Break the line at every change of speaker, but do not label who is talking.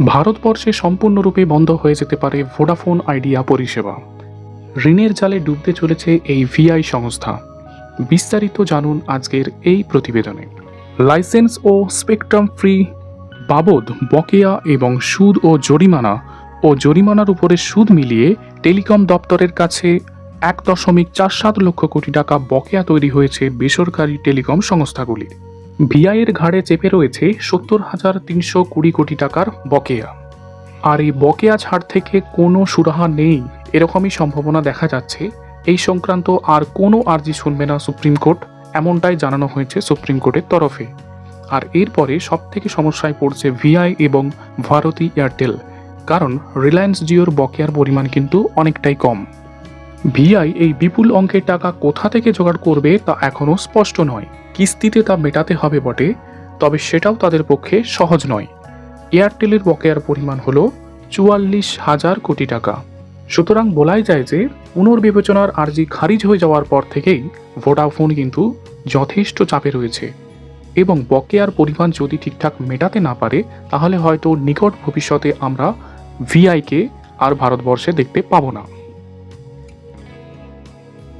ভারতবর্ষে সম্পূর্ণরূপে বন্ধ হয়ে যেতে পারে ভোডাফোন আইডিয়া পরিষেবা। ঋণের জালে ডুবতে চলেছে এই ভিআই সংস্থা। বিস্তারিত জানুন আজকের এই প্রতিবেদনে। লাইসেন্স ও স্পেকট্রাম ফ্রি বাবদ বকেয়া এবং সুদ ও জরিমানা ও জরিমানার উপরে সুদ মিলিয়ে টেলিকম দপ্তরের কাছে এক দশমিক চার সাত লক্ষ কোটি টাকা বকেয়া তৈরি হয়েছে বেসরকারি টেলিকম সংস্থাগুলির। ভিআইয়ের ঘাড়ে চেপে রয়েছে সত্তর হাজার তিনশো কুড়ি কোটি টাকার বকেয়া। আর এই বকেয়া ছাড় থেকে কোনো সুরাহা নেই, এরকমই সম্ভাবনা দেখা যাচ্ছে। এই সংক্রান্ত আর কোনো আর্জি শুনবে না সুপ্রিম কোর্ট, এমনটাই জানানো হয়েছে সুপ্রিম কোর্টের তরফে। আর এরপরে সব থেকে সমস্যায় পড়ছে ভিআই এবং ভারতী এয়ারটেল, কারণ রিলায়েন্স জিওর বকেয়ার পরিমাণ কিন্তু অনেকটাই কম। ভিআই এই বিপুল অঙ্কের টাকা কোথা থেকে জোগাড় করবে তা এখনও স্পষ্ট নয়। কিস্তিতে তা মেটাতে হবে বটে, তবে সেটাও তাদের পক্ষে সহজ নয়। এয়ারটেলের বকেয়ার পরিমাণ হল চুয়াল্লিশ হাজার কোটি টাকা। সুতরাং বলাই যায় যে, পুনর্বিবেচনার আর্জি খারিজ হয়ে যাওয়ার পর থেকেই ভোডাফোন কিন্তু যথেষ্ট চাপে রয়েছে। এবং বকেয়ার পরিমাণ যদি ঠিকঠাক মেটাতে না পারে, তাহলে হয়তো নিকট ভবিষ্যতে আমরা ভিআইকে আর ভারতবর্ষে দেখতে পাবো না।